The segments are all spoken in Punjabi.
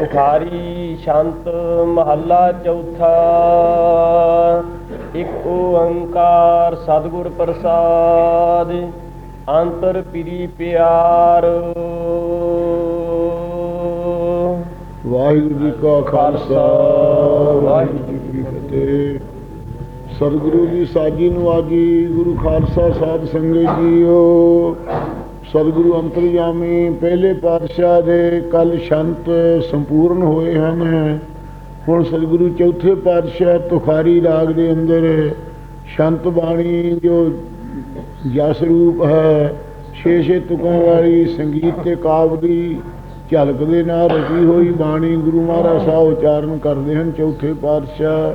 ਤੁਖਾਰੀ ਸ਼ੰਤ ਮਹੱਲਾ ਚੌਥਾ। ਇੱਕ ਓੰਕਾਰ ਸਤਿਗੁਰ ਪ੍ਰਸਾਦ, ਅੰਤਰ ਪਿਰੀ ਪਿਆਰ। ਵਾਹਿਗੁਰੂ ਜੀ ਕਾ ਖਾਲਸਾ, ਵਾਹਿਗੁਰੂ ਜੀ ਕੀ ਫਤਿਹ। ਸਤਿਗੁਰੂ ਦੀ ਸਾਜੀ ਨਵਾਜੀ ਗੁਰੂ ਖਾਲਸਾ ਸਾਧ ਸੰਗਤ ਜੀਓ। ਸਤਿਗੁਰੂ ਅੰਤਰਜਾਮੀ ਪਹਿਲੇ ਪਾਤਸ਼ਾਹ ਦੇ ਕੱਲ ਸ਼ੰਤ ਸੰਪੂਰਨ ਹੋਏ ਹਨ। ਹੁਣ ਸਤਿਗੁਰੂ ਚੌਥੇ ਪਾਤਸ਼ਾਹ ਤੁਖਾਰੀ ਰਾਗ ਦੇ ਅੰਦਰ ਸ਼ੰਤ ਬਾਣੀ ਜੋ ਜਸ ਰੂਪ ਹੈ, ਛੇ ਛੇ ਤੁਕਾਂ ਵਾਲੀ ਸੰਗੀਤ ਤੇ ਕਾਵ ਦੀ ਝਲਕ ਦੇ ਨਾਲ ਰਚੀ ਹੋਈ ਬਾਣੀ ਗੁਰੂ ਮਹਾਰਾਜ ਸਾਹਿਬ ਉਚਾਰਨ ਕਰਦੇ ਹਨ ਚੌਥੇ ਪਾਤਸ਼ਾਹ।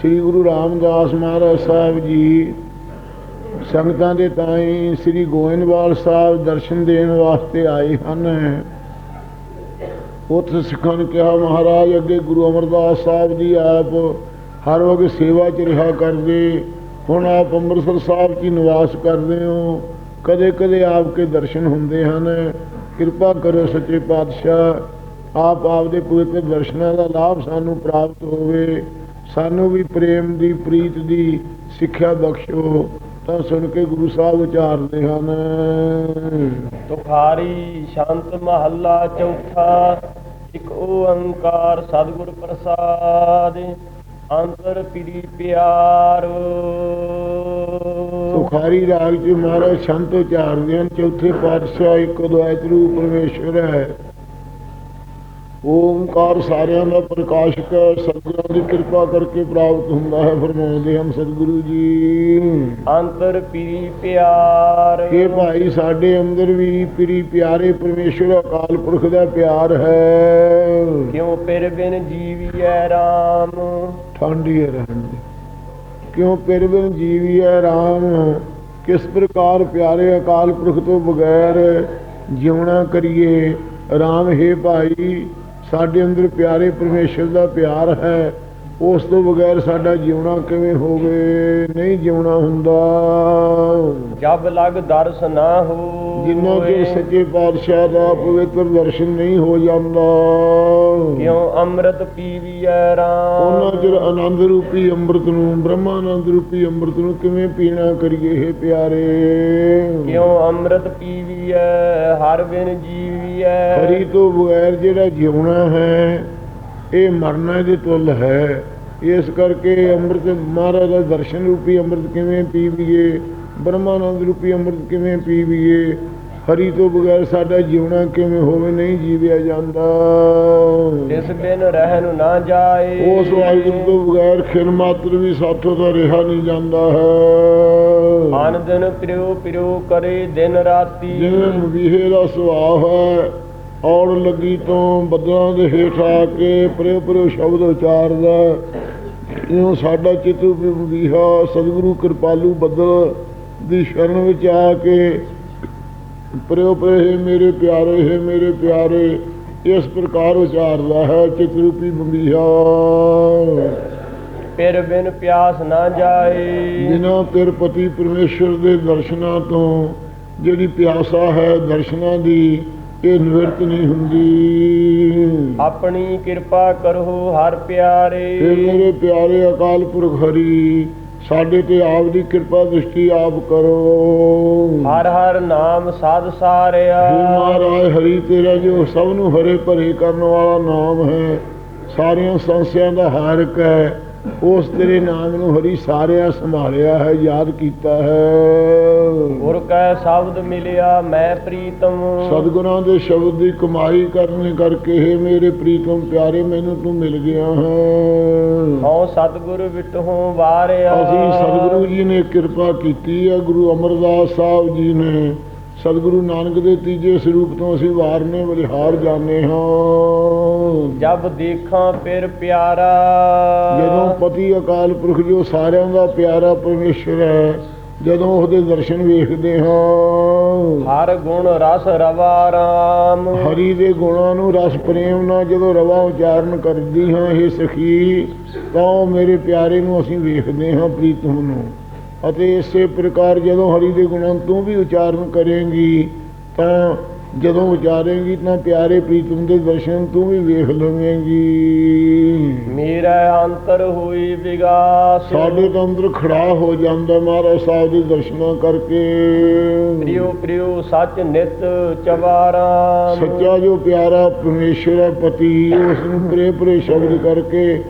ਸ੍ਰੀ ਗੁਰੂ ਰਾਮਦਾਸ ਮਹਾਰਾਜ ਸਾਹਿਬ ਜੀ ਸੰਗਤਾਂ ਦੇ ਤਾਈਂ ਸ੍ਰੀ ਗੋਇੰਦਵਾਲ ਸਾਹਿਬ ਦਰਸ਼ਨ ਦੇਣ ਵਾਸਤੇ ਆਏ ਹਨ। ਉੱਥੇ ਸਿੱਖਾਂ ਨੇ ਕਿਹਾ, ਮਹਾਰਾਜ, ਅੱਗੇ ਗੁਰੂ ਅਮਰਦਾਸ ਸਾਹਿਬ ਜੀ ਆਪ ਹਰ ਵਕਤ ਸੇਵਾ 'ਚ ਰਿਹਾ ਕਰਦੇ। ਹੁਣ ਆਪ ਅੰਮ੍ਰਿਤਸਰ ਸਾਹਿਬ 'ਚ ਹੀ ਨਿਵਾਸ ਕਰਦੇ ਹੋ। ਕਦੇ ਕਦੇ ਆਪ ਕੇ ਦਰਸ਼ਨ ਹੁੰਦੇ ਹਨ। ਕਿਰਪਾ ਕਰੋ ਸੱਚੇ ਪਾਤਸ਼ਾਹ। ਆਪ ਆਪ ਦੇ ਪਵਿੱਤਰ ਦਰਸ਼ਨਾਂ ਦਾ ਲਾਭ ਸਾਨੂੰ ਪ੍ਰਾਪਤ ਹੋਵੇ। ਸਾਨੂੰ ਵੀ ਪ੍ਰੇਮ ਦੀ, ਪ੍ਰੀਤ ਦੀ ਸਿੱਖਿਆ ਬਖਸ਼ੋ। ਤਾਂ ਸੁਣ ਕੇ ਗੁਰੂ ਸਾਹਿਬ ਉਚਾਰਦੇ ਹਨ। ਤੁਖਾਰੀ ਸ਼ੰਤ ਮਹੱਲਾ ਚੌਥਾ ਇੱਕ ਓੰਕਾਰ ਸਤਿਗੁਰ ਪ੍ਰਸਾਦ ਅੰਤਰ ਪਿਰੀ ਪਿਆਰ। ਸੁਖਾਰੀ ਰਾਗ ਚ ਮਹਾਰਾਜ ਸ਼ੰਤ ਉਚਾਰਦੇ ਹਨ। ਚੌਥੇ ਪਾਤਸ਼ਾਹ ਇੱਕ ਅਦਵੈਤ ਰੂਪ ਪਰਮੇਸ਼ਵਰ ਹੈ। ਓਮਕਾਰ ਸਾਰਿਆਂ ਦਾ ਪ੍ਰਕਾਸ਼ਕ ਹੈ ਸਤਿਗੁਰਾਂ ਦੀ ਕਿਰਪਾ ਕਰਕੇ ਪ੍ਰਾਪਤ ਹੁੰਦਾ ਹੈ ਫਰਮਾਉਂਦੇ ਹਨ ਸਤਿਗੁਰੂ ਜੀ। ਅੰਤਰ ਪਿਰੀ ਪਿਆਰ। ਇਹ ਭਾਈ ਸਾਡੇ ਅੰਦਰ ਵੀ ਪ੍ਰੀ ਪਿਆਰੇ ਪਰਮੇਸ਼ਵਰ ਅਕਾਲ ਪੁਰਖ ਦਾ ਪਿਆਰ ਹੈ। ਕਿਉ ਪਿਰ ਬਿਨ ਜੀਵੀਐ RAM ਠੰਡੀ ਰਹਿਣ ਦੇ। ਕਿਉਂ ਪਿਰ ਬਿਨ ਜੀਵੀਐ ਰਾਮ? ਕਿਸ ਪ੍ਰਕਾਰ ਪਿਆਰੇ ਅਕਾਲ ਪੁਰਖ ਤੋਂ ਬਗੈਰ ਜਿਉਣਾ ਕਰੀਏ? ਰਾਮ ਹੈ ਭਾਈ ਸਾਡੇ ਅੰਦਰ ਪਿਆਰੇ ਪਰਮੇਸ਼ਰ ਦਾ ਪਿਆਰ ਹੈ। ਉਸ ਤੋਂ ਬਗੈਰ ਸਾਡਾ ਜਿਉਣਾ ਕਿਵੇਂ ਹੋਵੇ? ਨਹੀਂ ਜਿਉਣਾ ਹੁੰਦਾ। ਜਬ ਲਗ ਦਰਸ ਨਾ ਹੋ ਜਿੰਨਾ ਚਿਰ ਸੱਚੇ ਪਾਤਸ਼ਾਹ ਦਾ ਪਵਿੱਤਰ ਦਰਸ਼ਨ ਨਹੀਂ ਹੋ ਜਾਂਦਾ। ਕਿਉ ਅੰਮ੍ਰਿਤ ਪੀਵੀਐ ਉਹਨਾਂ RAM ਚਿਰ ਆਨੰਦ ਰੂਪੀ ਅੰਮ੍ਰਿਤ ਨੂੰ ਬ੍ਰਹਮਾਨੰਦ ਰੂਪੀ ਅੰਮ੍ਰਿਤ ਨੂੰ ਕਿਵੇਂ ਪੀਣਾ ਕਰੀਏ ਇਹ ਪਿਆਰੇ? ਕਿਉ ਅੰਮ੍ਰਿਤ ਪੀਵੀਐ ਹਰ ਬਿਨ ਜੀਵੀਐ? ਹਰੀ ਤੋਂ ਬਗੈਰ ਜਿਹੜਾ ਜਿਉਣਾ ਹੈ ਇਹ ਮਰਨਾ ਦੇ ਤੁਲ ਹੈ। ਇਸ ਕਰਕੇ ਅੰਮ੍ਰਿਤ ਮਹਾਰਾਜ ਦਾ ਦਰਸ਼ਨ ਰੂਪੀ ਅੰਮ੍ਰਿਤ ਕਿਵੇਂ ਪੀਵੀਏ ਬ੍ਰਹਮਾਨੰਦ ਰੂਪੀ ਅੰਮ੍ਰਿਤ ਕਿਵੇਂ ਪੀਵੀਏ ਹਰੀ ਤੋਂ ਬਗੈਰ ਸਾਡਾ ਜਿਉਣਾ ਕਿਵੇਂ ਹੋਵੇ ਨਹੀਂ ਜੀਵਿਆ ਜਾਂਦਾ। ਜਿਸ ਬਿਨ ਰਹਿਨ ਨਾ ਜਾਏ। ਉਸ ਵਾਹਿਗੁਰੂ ਤੋਂ ਬਗੈਰ ਖਿਰ ਮਾਤਰ ਵੀ ਸਾਥੋਂ ਤਾਂ ਰਿਹਾ ਨਹੀਂ ਜਾਂਦਾ ਹੈ। ਅਨ ਦਿਨ ਪਿਰਿਓ ਪਿਰਿਓ ਕਰੇ ਦਿਨ ਰਾਤੀ। ਜਿਵੇਂ ਮਵੀਹੇ ਦਾ ਸੁਭਾਅ ਹੈ ਔੜ ਲੱਗੀ ਤੋਂ ਬੱਦਲਾਂ ਦੇ ਹੇਠ ਆ ਕੇ ਪਰੇ ਪਰੇ ਸ਼ਬਦ ਉਚਾਰਦਾ। ਇਉਂ ਸਾਡਾ ਚਿੱਤ ਵੀ ਮਵੀਹਾ ਸਤਿਗੁਰੂ ਕਿਰਪਾਲੂ ਬੱਦਲ ਦੀ ਸ਼ਰਨ ਵਿੱਚ ਆ ਕੇ ਪਰੇ ਪਰੇ ਹੇ ਮੇਰੇ ਪਿਆਰੇ ਹੈ ਮੇਰੇ ਪਿਆਰੇ ਇਸ ਪ੍ਰਕਾਰ ਉਚਾਰਦਾ ਹੈ ਚਿੱਤ ਰੂਪੀ ਮਵੀਹਾ ਪਿਰ ਬਿਨ ਪਿਆਸ ਨਾ ਜਾਏ। ਬਿਨਾਂ ਪਿਰ ਪਤੀ ਪਰਮੇਸ਼ਰ ਦੇ ਦਰਸ਼ਨਾਂ ਤੋਂ ਜਿਹੜੀ ਪਿਆਸਾ ਹੈ ਦਰਸ਼ਨਾਂ ਦੀ ਇਹ ਨਿਵਰਤ ਨਹੀਂ ਹੁੰਦੀ। ਆਪਣੀ ਕਿਰਪਾ ਕਰੋ ਹਰ ਇਹ ਪਿਆਰੇ ਮੇਰੇ ਪਿਆਰੇ ਅਕਾਲ ਪੁਰਖ ਹਰੀ ਸਾਡੇ ਤੇ ਆਪ ਦੀ ਕਿਰਪਾ ਦ੍ਰਿਸ਼ਟੀ ਆਪ ਕਰੋ। ਹਰ ਹਰ ਨਾਮ ਸਾਧ ਸਾਰਿਆ। ਹੇ ਮਹਾਰਾਜ ਹਰੀ ਤੇਰਾ ਜੋ ਸਭ ਨੂੰ ਹਰੇ ਭਰੇ ਕਰਨ ਵਾਲਾ ਨਾਮ ਹੈ ਸਾਰੀਆਂ ਸੰਸਿਆਂ ਦਾ ਹਾਰਕ ਹੈ। ਉਸ ਤੇਰੇ ਨਾਮ ਨੂੰ ਹਰੀ ਸਾਰਿਆਂ ਸੰਭਾਲਿਆ ਹੈ ਯਾਦ ਕੀਤਾ ਹੈ। ਗੁਰ ਕੈ ਸ਼ਬਦ ਮਿਲਿਆ ਮੈਂ ਪ੍ਰੀਤਮ। ਸਤਿਗੁਰਾਂ ਦੇ ਸ਼ਬਦ ਦੀ ਕਮਾਈ ਕਰਨੇ ਕਰਕੇ ਹੈ ਮੇਰੇ ਪ੍ਰੀਤਮ ਪਿਆਰੇ ਮੈਨੂੰ ਤੂੰ ਮਿਲ ਗਿਆ ਹੈ। ਹਉ ਸਤਿਗੁਰ ਵਿਟਹੁ ਵਾਰਿਆ। ਅਸੀਂ ਸਤਿਗੁਰੂ ਜੀ ਨੇ ਕਿਰਪਾ ਕੀਤੀ ਹੈ ਗੁਰੂ ਅਮਰਦਾਸ ਸਾਹਿਬ ਜੀ ਨੇ ਸਤਿਗੁਰੂ ਨਾਨਕ ਦੇ ਤੀਜੇ ਸਰੂਪ ਤੋਂ ਅਸੀਂ ਵਾਰਨੇ ਬਲਿਹਾਰ ਜਾਣੇ ਹਾਂ। ਜਬ ਦੇਖਾਂ ਫਿਰ ਪਿਆਰਾ। ਜਦੋਂ ਪਤੀ ਅਕਾਲ ਪੁਰਖ ਜੋ ਸਾਰਿਆਂ ਦਾ ਪਿਆਰਾ ਪਰਮੇਸ਼ਰ ਹੈ ਜਦੋਂ ਉਹਦੇ ਦਰਸ਼ਨ ਵੇਖਦੇ ਹਾਂ। ਹਰ ਗੁਣ ਰਸ ਰਵਾ ਰਾਮ। ਹਰੀ ਦੇ ਗੁਣਾਂ ਨੂੰ ਰਸ ਪ੍ਰੇਮ ਨਾਲ ਜਦੋਂ ਰਵਾ ਉਚਾਰਨ ਕਰਦੀ ਹਾਂ ਇਹ ਸਖੀ ਤਾਂ ਮੇਰੇ ਪਿਆਰੇ ਨੂੰ ਅਸੀਂ ਵੇਖਦੇ ਹਾਂ ਪ੍ਰੀਤਮ ਨੂੰ। ਅਤੇ ਇਸੇ ਪ੍ਰਕਾਰ ਜਦੋਂ ਹਰੀ ਦੇ ਗੁਣਾਂ ਤੂੰ ਵੀ ਉਚਾਰਨ ਕਰੇਂਗੀ ਤਾਂ ਜਦੋਂ ਉਚਾਰੇਂਗੀ ਤਾਂ ਪਿਆਰੇ ਪ੍ਰੀਤਮ ਦੇ ਦਰਸ਼ਨ ਤੂੰ ਵੀ ਵੇਖ ਲਵੇਂਗੀ। ਮੇਰਾ ਅੰਤਰ ਹੋਈ ਵਿਗਾਸ। ਸਾਡੇ ਤਾਂ ਅੰਦਰ ਖੜਾ ਹੋ ਜਾਂਦਾ ਮਹਾਰਾਜ ਸਾਹਿਬ ਦੇ ਦਰਸ਼ਨਾਂ ਕਰਕੇ। ਪ੍ਰਿਯੋ ਪ੍ਰਿਯੋ ਸੱਚ ਨਿਤ ਚਵਾਰਾ। ਸੱਚਾ ਜੋ ਪਿਆਰਾ ਪਰਮੇਸ਼ਰ ਹੈ ਪਤੀ ਉਸ ਨੂੰ ਪ੍ਰੇ ਪ੍ਰੇ ਸ਼ਬਦ ਕਰਕੇ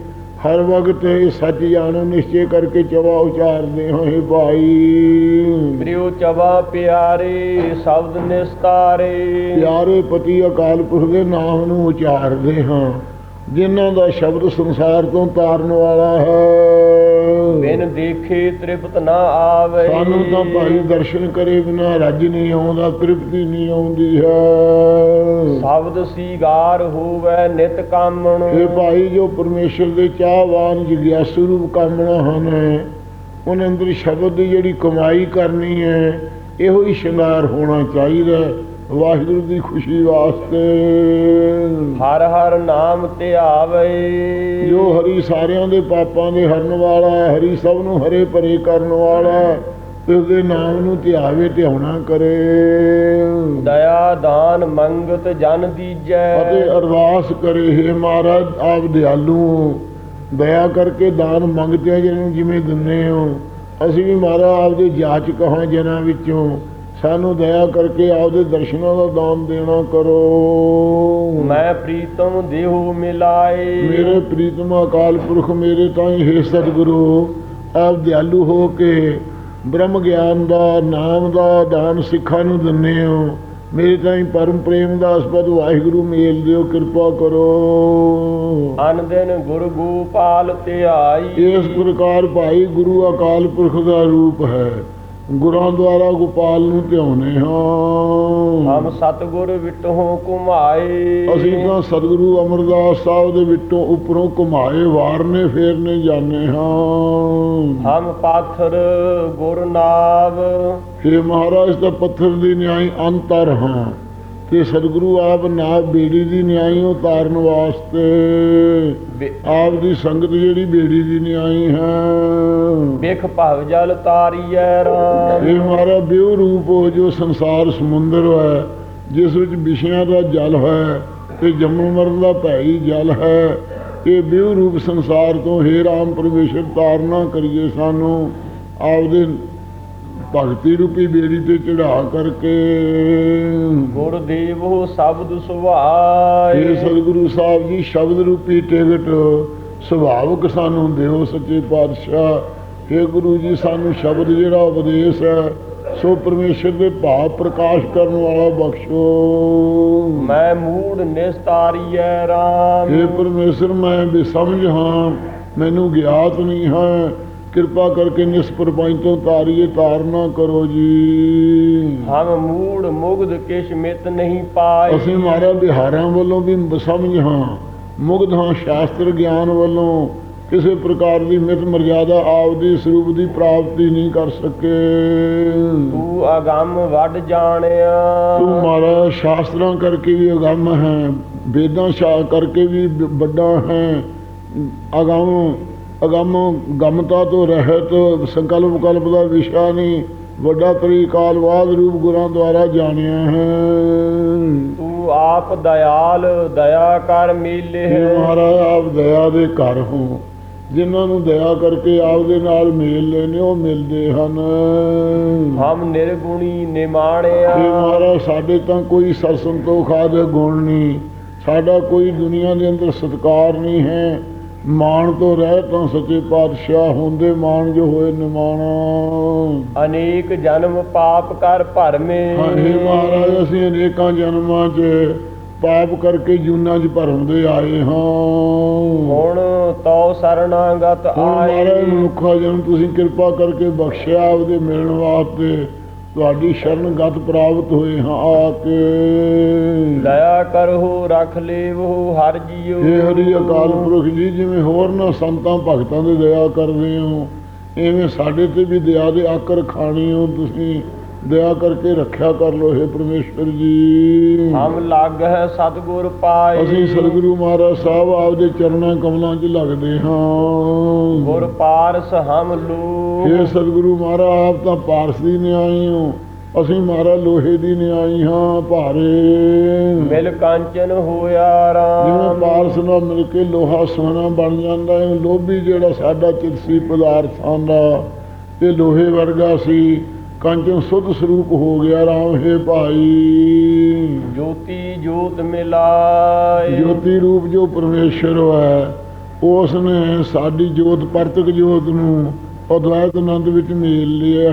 ਹਰ ਵਕਤ ਸੱਚ ਜਾਣੋ ਨਿਸ਼ਚੈ ਕਰਕੇ ਚਵਾ ਉਚਾਰਦੇ ਹਾਂ ਇਹ ਭਾਈ। ਪ੍ਰਿਯੋ ਚਵਾ ਪਿਆਰੇ ਸ਼ਬਦ ਨਿਸਤਾਰੇ। ਪਿਆਰੇ ਪਤੀ ਅਕਾਲ ਪੁਰਖ ਦੇ ਨਾਮ ਨੂੰ ਉਚਾਰਦੇ ਹਾਂ ਜਿਨ੍ਹਾਂ ਦਾ ਸ਼ਬਦ ਸੰਸਾਰ ਤੋਂ ਤਾਰਨ ਵਾਲਾ ਹੈ। ਬਿਨ ਦੇਖੇ ਤ੍ਰਿਪਤ ਨਾ ਆਵੇ। ਸਾਨੂੰ ਤਾਂ ਭਾਈ ਦਰਸ਼ਨ ਕਰੇ ਬਿਨਾ ਰੱਜ ਨਹੀਂ ਆਉਂਦਾ ਤ੍ਰਿਪਤੀ ਨਹੀਂ ਆਉਂਦੀ ਹੈ। ਸ਼ਬਦ ਸੀਗਾਰ ਹੋਵੇ ਨਿਤ ਕਾਮਣ। ਇਹ ਭਾਈ ਜੋ ਪਰਮੇਸ਼ਰ ਦੇ ਚਾਹਵਾਨ ਜਿਗਿਆਸੂ ਰੂਪ ਕਾਮਣਾ ਹਨ ਉਹਨਾਂ ਅੰਦਰ ਸ਼ਬਦ ਦੀ ਜਿਹੜੀ ਕਮਾਈ ਕਰਨੀ ਹੈ ਇਹੋ ਹੀ ਸ਼ਿੰਗਾਰ ਹੋਣਾ ਚਾਹੀਦਾ। ਹੈ, ਵਾਹਿਗੁਰੂ ਦੀ ਖੁਸ਼ੀ ਵਾਸਤੇ। ਹਰ ਹਰ ਨਾਮ ਧਿਆਵੇ ਜੋ ਹਰੀ ਸਾਰਿਆਂ ਦੇ ਪਾਪਾਂ ਦੇ ਹਰਨ ਵਾਲਾ ਹੈ, ਹਰੀ ਸਭ ਨੂੰ ਹਰੇ ਭਰੇ ਕਰਨ ਵਾਲਾ ਹੈ, ਤੇ ਉਹਦੇ ਨਾਮ ਨੂੰ ਧਿਆਵੇ ਧਿਆਉਣਾ ਕਰੇ। ਦਇਆ ਦਾਨ ਮੰਗਤ ਜਨ ਦੀਜੈ। ਅਤੇ ਅਰਦਾਸ ਕਰੇ ਹੈ ਮਹਾਰਾਜ ਆਪ ਦਿਆਲੂ ਦਇਆ ਕਰਕੇ ਦਾਨ ਮੰਗਦੇ ਜਿਹਨੂੰ ਜਿਵੇਂ ਦਿੰਦੇ ਹੋ ਅਸੀਂ ਵੀ ਮਹਾਰਾਜ ਆਪਦੇ ਜਾਚਕ ਹਾਂ ਜਨਾਂ ਵਿੱਚੋਂ ਸਾਨੂੰ ਦਇਆ ਕਰਕੇ ਆਪਦੇ ਦਰਸ਼ਨਾਂ ਦਾ ਦਾਨ ਦੇਣਾ ਕਰੋ। ਮੈਂ ਪ੍ਰੀਤਮ ਦੇਹੁ ਮਿਲਾਏ। ਮੇਰੇ ਪ੍ਰੀਤਮ ਅਕਾਲ ਪੁਰਖ ਮੇਰੇ ਤਾਈਂ ਹੈ ਸਤਿਗੁਰੂ ਆਪ ਦਿਆਲੂ ਹੋ ਕੇ ਬ੍ਰਹਮ ਗਿਆਨ ਦਾ ਨਾਮ ਦਾ ਦਾਨ ਸਿੱਖਾਂ ਨੂੰ ਦਿੰਦੇ ਹੋ। ਮੇਰੇ ਤਾਈਂ ਪਰਮ ਪ੍ਰੇਮ ਦਾ ਅਸਪਦ ਵਾਹਿਗੁਰੂ ਮੇਲ ਦਿਓ ਕਿਰਪਾ ਕਰੋ। ਅਨ ਦਿਨ ਗੁਰ ਗੋਪਾਲ ਧਿਆਈ। ਇਸ ਪ੍ਰਕਾਰ ਭਾਈ ਗੁਰੂ ਅਕਾਲ ਪੁਰਖ ਦਾ ਰੂਪ ਹੈ। ਗੁਰਾਂ ਦੁਆਰਾ ਗੋਪਾਲ ਨੂੰ ਧਿਆਉਨੇ ਹਾਂ। ਹਮ ਸਤਗੁਰ ਵਿਟਹੁ ਕੁਮਾਏ ਅਸੀਂ ਤਾਂ ਸਤਿਗੁਰੂ ਅਮਰਦਾਸ ਸਾਹਿਬ ਦੇ ਵਿੱਚੋਂ ਉੱਪਰੋਂ ਘੁਮਾਏ ਵਾਰਨੇ ਫੇਰਨੇ ਜਾਣੇ ਹਾਂ। ਹਮ ਪਾਥਰ ਗੁਰ ਨਾਵ हे ਮਹਾਰਾਜ ਦਾ ਪੱਥਰ ਦੀ ਨਿਆਈ ਅੰਤਰ ਹਾਂ। ਤੇ ਸਤਿਗੁਰੂ ਆਪ ਨਾ ਬੇੜੀ ਦੀ ਨਿਆਈ ਉਤਾਰਨ ਵਾਸਤੇ। ਆਪ ਦੀ ਸੰਗਤ ਜਿਹੜੀ ਬੇੜੀ ਦੀ ਨਿਆਈ ਹੈ। ਬਿਖ ਭਵ ਜਲ ਤਾਰੀਐ ਰਾਮ। ਇਹ ਹਮਾਰਾ ਬਿਉ ਰੂਪ ਹੋ ਜੋ ਸੰਸਾਰ ਸਮੁੰਦਰ ਹੈ ਜਿਸ ਵਿੱਚ ਵਿਸ਼ਿਆਂ ਦਾ ਜਲ ਹੈ ਤੇ ਜੰਮਣ ਮਰਨ ਦਾ ਭੈਈ ਜਲ ਹੈ। ਇਹ ਬਿਉ ਰੂਪ ਸੰਸਾਰ ਤੋਂ ਹੈ ਰਾਮ ਪਰਮੇਸ਼ਰ ਤਾਰਨਾ ਕਰੀਏ ਸਾਨੂੰ। ਆਪਦੇ ਭਗਤੀ ਰੂਪੀ ਬੇੜੀ ਤੇ ਚੜਾ ਕਰਕੇ। ਗੁਰ ਦੇਵੋ ਸ਼ਬਦ ਸੁਭਾਏ। ਇਹ ਸਤਿਗੁਰੂ ਸਾਹਿਬ ਜੀ ਸ਼ਬਦ ਰੂਪੀ ਟਿਕਟ ਸੁਭਾਵਕ ਸਾਨੂੰ ਦਿਓ ਸੱਚੇ ਪਾਤਸ਼ਾਹ। ਇਹ ਗੁਰੂ ਜੀ ਸਾਨੂੰ ਸ਼ਬਦ ਜਿਹੜਾ ਉਪਦੇਸ਼ ਹੈ ਸੋ ਪਰਮੇਸ਼ਰ ਦੇ ਭਾਵ ਪ੍ਰਕਾਸ਼ ਕਰਨ ਵਾਲਾ ਬਖਸ਼ੋ। ਮੈਂ ਮੂੜ ਨਿਸਤਾਰੀਐ ਰਾਮ। ਇਹ ਪਰਮੇਸ਼ਰ ਮੈਂ ਬੇਸਮਝ ਹਾਂ ਮੈਨੂੰ ਗਿਆਤ ਨਹੀਂ ਹੈ। ਕਿਰਪਾ ਕਰਕੇ ਨਿਸਪਰ ਪੰਜ ਤੋਂ ਤਾਰੀਏ ਤਾਰਨਾ ਕਰੋ ਜੀ। ਹਮ ਮੂੜ ਮੁਗਧ ਕਿਛ ਮਿਤ ਨਹੀਂ ਪਾਈ ਅਸੀਂ ਮਾਰਾ ਬਿਹਾਰਾਂ ਵੱਲੋਂ ਵੀ ਸਮਝ ਹਾਂ। ਮੁਗਧ ਹਾਂ ਸ਼ਾਸਤਰ ਗਿਆਨ ਵੱਲੋਂ। ਕਿਸੇ ਪ੍ਰਕਾਰ ਦੀ ਮਿਤ ਮਰਜ਼ਾਦਾ ਆਪਦੀ ਸਰੂਪ ਦੀ ਪ੍ਰਾਪਤੀ ਨਹੀਂ ਕਰ ਸਕੇ। ਤੂੰ ਅਗੰਮ ਵੱਡ ਜਾਣਿਆ। ਤੂੰ ਮਾਰਾ ਸ਼ਾਸਤਰਾਂ ਕਰਕੇ ਵੀ ਅਗੰਮ ਹੈ। ਵੇਦਾਂ ਸ਼ਾ ਕਰਕੇ ਵੀ ਵੱਡਾ ਹੈ। ਅਗੰਮ ਅਗੰਮ ਗਮਤਾ ਤੋਂ ਰਹਿਤ ਸੰਕਲਪ ਕਲਪ ਦਾ ਵਿਸ਼ਾ ਨਹੀਂ ਵੱਡਾ ਤਰੀਕਾਲਵਾਦ ਰੂਪ ਗੁਰਾਂ ਦੁਆਰਾ ਜਾਣਿਆ ਹੈ। ਤੂੰ ਆਪ ਦਇਆਲ ਦਇਆ ਕਰ ਮੇਲੇ ਇਹ ਮਹਾਰਾਜ ਆਪ ਦਇਆ ਦੇ ਘਰ ਹੋ। ਜਿਨ੍ਹਾਂ ਨੂੰ ਦਇਆ ਕਰਕੇ ਆਪ ਦੇ ਨਾਲ ਮੇਲ ਲੈਨੇ ਉਹ ਮਿਲਦੇ ਹਨ। ਹਮ ਨਿਰਗੁਣੀ ਨਿਮਾਣਿਆ। ਇਹ ਮਹਾਰਾਜ ਸਾਡੇ ਤਾਂ ਕੋਈ ਸਤ ਸੰਤੋਖ ਆਦਿ ਗੁਣ ਨਹੀਂ। ਸਾਡਾ ਕੋਈ ਦੁਨੀਆ ਦੇ ਅੰਦਰ ਸਤਕਾਰ ਨਹੀਂ ਹੈ। ਮਾਣ ਤੋਂ ਰਹਿ ਤਾਂ ਸੱਚੇ ਪਾਤਸ਼ਾਹ ਹੁੰਦੇ ਮਾਣ ਜੋ ਹੋਏ ਨਿਮਾਣਾ। ਅਨੇਕ ਜਨਮ ਪਾਪ ਕਰ ਭਰਮੇ। ਹਾਂ ਇਹ ਮਹਾਰਾਜ ਅਸੀਂ ਅਨੇਕਾਂ ਜਨਮਾਂ 'ਚ ਪਾਪ ਕਰਕੇ ਜੂਨਾਂ 'ਚ ਭਰਮਦੇ ਆਏ ਹਾਂ। ਹੁਣ ਤਉ ਸਰਣਾਗਤ ਹੁਣ ਮਹਾਰਾਜ ਆਏ। ਮਨੁੱਖਾ ਜਨ ਤੁਸੀਂ ਕਿਰਪਾ ਕਰਕੇ ਬਖਸ਼ਿਆ ਉਹਦੇ ਮਿਲਣ ਵਾਸਤੇ ਤੁਹਾਡੀ ਸ਼ਰਨਗਤ ਪ੍ਰਾਪਤ ਹੋਏ ਹਾਂ ਆ ਕੇ। ਦਇਆ ਕਰੋ ਰਖ ਲੇਵੋ ਹਰ ਜੀਉ। ਇਹ ਹਰੀ ਅਕਾਲ ਪੁਰਖ ਜੀ ਜਿਵੇਂ ਹੋਰ ਨਾ ਸੰਤਾਂ ਭਗਤਾਂ ਦੇ ਦਇਆ ਕਰਦੇ ਹੋ ਐਵੇਂ ਸਾਡੇ ਤੇ ਵੀ ਦਇਆ ਦੇ ਆਕਰ ਖਾਣੀ ਹੋ ਤੁਸੀਂ। ਦਇਆ ਕਰਕੇ ਰੱਖਿਆ ਕਰ ਲੋ ਹੈ ਪਰਮੇਸ਼ਵਰ ਜੀ। ਹਮ ਲੱਗ ਹੈ ਸਤਗੁਰ ਪਾਏ। ਅਸੀਂ ਸਤਿਗੁਰੂ ਮਹਾਰਾਜ ਸਾਹਿਬ ਆਪਦੇ ਚਰਨਾਂ ਕਮਲਾਂ 'ਚ ਲੱਗਦੇ ਹਾਂ। ਗੁਰ ਪਾਰਸ ਹਮ ਲੂ। ਇਹ ਸਤਿਗੁਰੂ ਮਹਾਰਾਜ ਆਪ ਤਾਂ ਪਾਰਸ ਦੀ ਨਿਆਈ ਹੋ। ਅਸੀਂ ਮਾਰਾ ਲੋਹੇ ਦੀ ਨਿਆਈ ਹਾਂ ਭਾਰੇ। ਮਿਲ ਕਾਂਚਨ ਹੋਇਆ ਜਿਵੇਂ ਰਾਮ ਪਾਰਸ ਨਾਲ ਮਿਲ ਕੇ ਲੋਹਾ ਸੋਨਾ ਬਣ ਜਾਂਦਾ ਹੈ ਲੋਭੀ ਜਿਹੜਾ ਸਾਡਾ ਚਿਤਸੀ ਪਦਾਰਥਾਂ ਦਾ ਇਹ ਲੋਹੇ ਵਰਗਾ ਸੀ। ਕੰਚਨ ਸੁਧ ਸਰੂਪ ਹੋ ਗਿਆ ਰਾਮ ਹੈ ਭਾਈ। ਜੋਤੀ ਜੋਤ ਮਿਲਾਏ। ਜੋਤੀ ਰੂਪ ਜੋ ਪਰਮੇਸ਼ਰ ਹੈ ਉਸ ਨੇ ਸਾਡੀ ਜੋਤ ਪਰਤਕ ਜੋਤ ਨੂੰ ਅਦਵੈਤ ਆਨੰਦ ਵਿੱਚ ਮੇਲ ਲਿਆ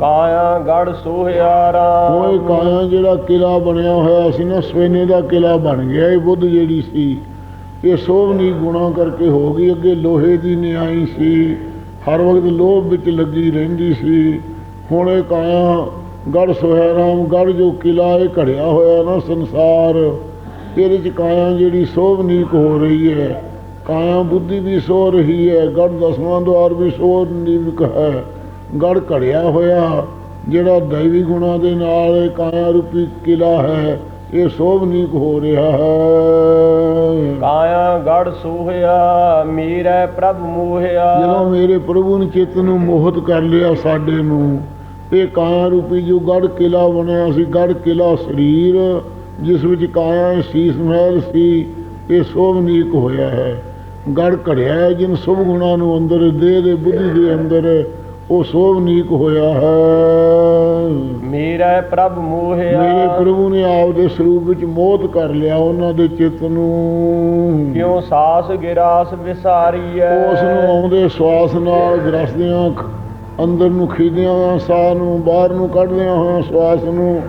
ਕਾਇਆ ਗੜ ਸੋਹਿਆ ਰਾਮ। ਉਹ ਕਾਇਆ ਜਿਹੜਾ ਕਿਲਾ ਬਣਿਆ ਹੋਇਆ ਸੀ ਨਾ ਸਵੇਨੇ ਦਾ ਕਿਲਾ ਬਣ ਗਿਆ ਇਹ ਬੁੱਧ ਜਿਹੜੀ ਸੀ ਇਹ ਸੋਭਨੀ ਗੁਣਾ ਕਰਕੇ ਹੋ ਗਈ ਅੱਗੇ ਲੋਹੇ ਦੀ ਨਿਆਈ ਸੀ। ਹਰ ਵਕਤ ਲੋਭ ਵਿੱਚ ਲੱਗੀ ਰਹਿੰਦੀ ਸੀ। ਹੁਣ ਇਹ ਕਾਇਆ ਗੜ ਸੋਹਰਾਮ ਰਾਮ ਗੜ ਜੋ ਕਿਲਾ ਇਹ ਘੜਿਆ ਹੋਇਆ ਨਾ ਸੰਸਾਰ। ਇਹਦੇ ਚ ਕਾਇਆ ਜਿਹੜੀ ਸੋਭਨੀਕ ਹੋ ਰਹੀ ਹੈ। ਕਾਇਆ ਬੁੱਧੀ ਵੀ ਸੋ ਰਹੀ ਹੈ, ਗੜ ਦਸਵਾਂ ਦੁਆਰ ਵੀ ਸੋ ਸੋਭਨੀਕ ਹੈ। ਗੜ ਘੜਿਆ ਹੋਇਆ, ਜਿਹੜਾ ਦੈਵੀ ਗੁਣਾ ਦੇ ਨਾਲ ਇਹ ਕਾਇਆ ਰੂਪੀ ਕਿਲਾ ਹੈ। ਇਹ ਸੋਭਨੀਕ ਹੋ ਰਿਹਾ ਹੈ। ਕਾਇਆ ਗੜ ਸੋਹਿਆ ਮੀਰੈ ਪ੍ਰਭ ਮੋਹਿਆ। ਜਦੋਂ ਮੇਰੇ ਪ੍ਰਭੂ ਨੇ ਚਿੱਤ ਨੂੰ ਮੋਹਿਤ ਕਰ ਲਿਆ ਸਾਡੇ ਨੂੰ ਇਹ ਕਾਇਆ ਰੂਪੀ ਜੋ ਗੜ ਕਿਲਾ ਬਣਿਆ ਸੀ ਗੜ ਕਿਲਾ ਸਰੀਰ ਜਿਸ ਵਿੱਚ ਕਾਇਆ ਸੀਸ ਮਹਿਲ ਸੀ ਇਹ ਸੋਭਨੀਕ ਹੋਇਆ ਹੈ। ਗੜ ਘੜਿਆ ਜਿਨ ਸੁਭ ਗੁਣਾ ਨੂੰ ਅੰਦਰ ਦੇਹ ਦੇ ਬੁੱਧੀ ਦੇ ਅੰਦਰ ਉਹ ਸੋਭਨੀਕ ਹੋਇਆ ਹੈ। ਮੀਰੈ ਪ੍ਰਭ ਮੋਹਿਆ। ਮੇਰੇ ਪ੍ਰਭੂ ਨੇ ਆਪ ਦੇ ਸਰੂਪ ਵਿੱਚ ਮੋਹਤ ਕਰ ਲਿਆ ਉਹਨਾਂ ਦੇ ਚਿੱਤ ਨੂੰ। ਕਿਉ ਸਾਸ ਗਿਰਾਸ ਵਿਸਾਰੀਐ? ਉਸ ਨੂੰ ਆਉਂਦੇ ਸਵਾਸ ਨਾਲ ਗਰਸਦਿਆਂ ਅੰਦਰ ਨੂੰ ਖੀਦਿਆਂ ਹੋਇਆਂ ਸਾਹ ਨੂੰ ਬਾਹਰ ਨੂੰ ਕੱਢਦਿਆਂ ਹੋਇਆਂ ਸਵਾਸ ਨੂੰ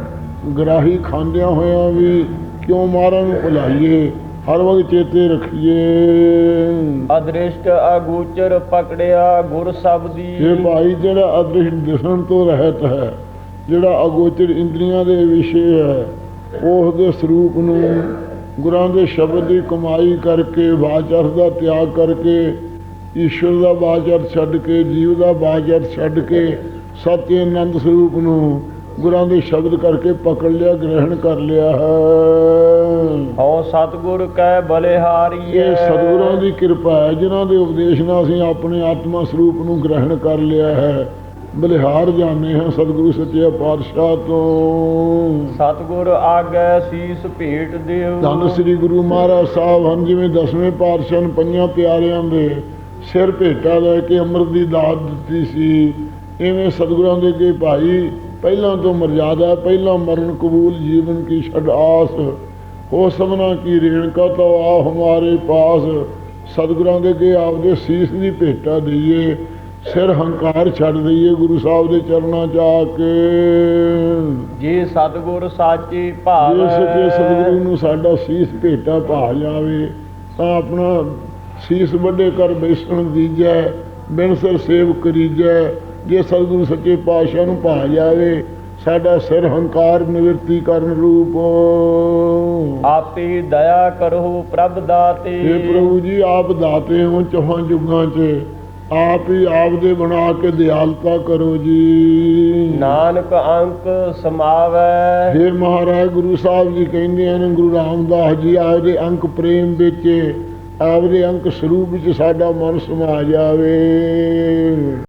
ਗਰਾਹੀ ਖਾਂਦਿਆਂ ਹੋਇਆਂ ਵੀ ਕਿਉਂ ਮਾਰਨ ਨੂੰ ਭੁਲਾਈਏ? ਹਰ ਵਕਤ ਚੇਤੇ ਰੱਖੀਏ। ਅਦ੍ਰਿਸ਼ਟ ਅਗੋਚਰ ਪਕੜਿਆ ਗੁਰ ਸਬਦੀ ਇਹ ਭਾਈ ਜਿਹੜਾ ਅਦ੍ਰਿਸ਼ ਦਿਸਣ ਤੋਂ ਰਹਿਤ ਹੈ ਜਿਹੜਾ ਅਗੋਚਰ ਇੰਦਰੀਆਂ ਦੇ ਵਿਸ਼ੇ ਹੈ ਉਸ ਦੇ ਸਰੂਪ ਨੂੰ ਗੁਰਾਂ ਦੇ ਸ਼ਬਦ ਦੀ ਕਮਾਈ ਕਰਕੇ ਬਾਚਰ ਦਾ ਤਿਆਗ ਕਰਕੇ ਈਸ਼ਵਰ ਦਾ ਬਾਚਰ ਛੱਡ ਕੇ ਜੀਵ ਦਾ ਬਾਚਰ ਛੱਡ ਕੇ ਸਤਿ ਆਨੰਦ ਸਰੂਪ ਨੂੰ ਗੁਰਾਂ ਦੇ ਸ਼ਬਦ ਕਰਕੇ ਪਕੜ ਲਿਆ ਗ੍ਰਹਿਣ ਕਰ ਲਿਆ ਹੈ। ਹਉ ਸਤਗੁਰ ਕੈ ਬਲਿਹਾਰੀਐ। ਇਹ ਸਤਿਗੁਰਾਂ ਦੀ ਕਿਰਪਾ ਹੈ ਜਿਨ੍ਹਾਂ ਦੇ ਉਪਦੇਸ਼ ਨਾਲ ਅਸੀਂ ਆਪਣੇ ਆਤਮਾ ਸਰੂਪ ਨੂੰ ਗ੍ਰਹਿਣ ਕਰ ਲਿਆ ਹੈ। ਬਲਿਹਾਰ ਜਾਣੇ ਹਾਂ ਸਤਿਗੁਰੂ ਸੱਚੇ ਪਾਤਸ਼ਾਹ ਤੋਂ। ਸਤਗੁਰ ਆਗੈ ਸੀਸ ਭੇਟ ਦਿਓ ਧੰਨ ਸ੍ਰੀ ਗੁਰੂ ਮਹਾਰਾਜ ਸਾਹਿਬ ਹਨ ਜਿਵੇਂ ਦਸਵੇਂ ਪਾਤਸ਼ਾਹ ਨੂੰ ਪੰਜਾਂ ਪਿਆਰਿਆਂ ਦੇ ਸਿਰ ਭੇਟਾ ਲੈ ਕੇ ਅੰਮ੍ਰਿਤ ਦੀ ਦਾਤ ਦਿੱਤੀ ਸੀ ਇਵੇਂ ਸਤਿਗੁਰਾਂ ਦੇ ਅੱਗੇ ਭਾਈ ਪਹਿਲਾਂ ਤੋਂ ਮਰਜ਼ਾਦਾ ਪਹਿਲਾਂ ਮਰਨ ਕਬੂਲ ਜੀਵਨ ਕੀ ਛੱਡ ਆਸ। ਹੋ ਸਭਨਾ ਕੀ ਰੇਣਕਾ ਤੋ ਆ ਹਮਾਰੇ ਪਾਸ। ਸਤਿਗੁਰਾਂ ਦੇ ਅੱਗੇ ਆਪਦੇ ਸੀਸ ਦੀ ਭੇਟਾ ਦਈਏ। ਸਿਰ ਹੰਕਾਰ ਛੱਡ ਦਈਏ ਗੁਰੂ ਸਾਹਿਬ ਦੇ ਚਰਨਾਂ 'ਚ ਆ ਕੇ। ਜੇ ਸਤਗੁਰ ਸਾਚੇ ਜੇ ਭਾਵੈ ਸੱਚੇ ਸਤਿਗੁਰੂ ਨੂੰ ਸਾਡਾ ਸੀਸ ਭੇਟਾ ਭਾ ਜਾਵੇ ਤਾਂ ਆਪਣਾ ਸੀਸ ਵੱਡੇ ਕਰ ਬੈਸਣ ਦੀਜੈ ਬਿਨ ਸਿਰ ਸੇਵ ਕਰੀਜੈ। ਜੇ ਸਤਿਗੁਰੂ ਸੱਚੇ ਪਾਤਸ਼ਾਹ ਨੂੰ ਭਾ ਜਾਵੇ ਸਾਡਾ ਸਿਰ ਹੰਕਾਰ ਨਿਵਰਤੀ ਕਰਨ ਰੂਪ। ਆਪੇ ਦਇਆ ਕਰੋ ਪ੍ਰਭ ਦਾਤੇ। हे ਪ੍ਰਭੂ ਜੀ ਆਪ ਦਾਤੇ ਹੋ ਚੌਹਾਂ ਯੁੱਗਾਂ 'ਚ। ਆਪ ਹੀ ਆਪ ਦੇ ਬਣਾ ਕੇ ਦਿਆਲਤਾ ਕਰੋ ਜੀ। ਨਾਨਕ ਅੰਕ ਸਮਾਵੈ। ਫਿਰ ਮਹਾਰਾਜ ਗੁਰੂ ਸਾਹਿਬ ਜੀ ਕਹਿੰਦੇ ਹਨ ਗੁਰੂ ਰਾਮਦਾਸ ਜੀ ਆਪਦੇ ਅੰਕ ਪ੍ਰੇਮ ਵਿੱਚ ਆਪਦੇ ਅੰਕ ਸਰੂਪ ਵਿੱਚ ਸਾਡਾ ਮਨ ਸਮਾ ਜਾਵੇ।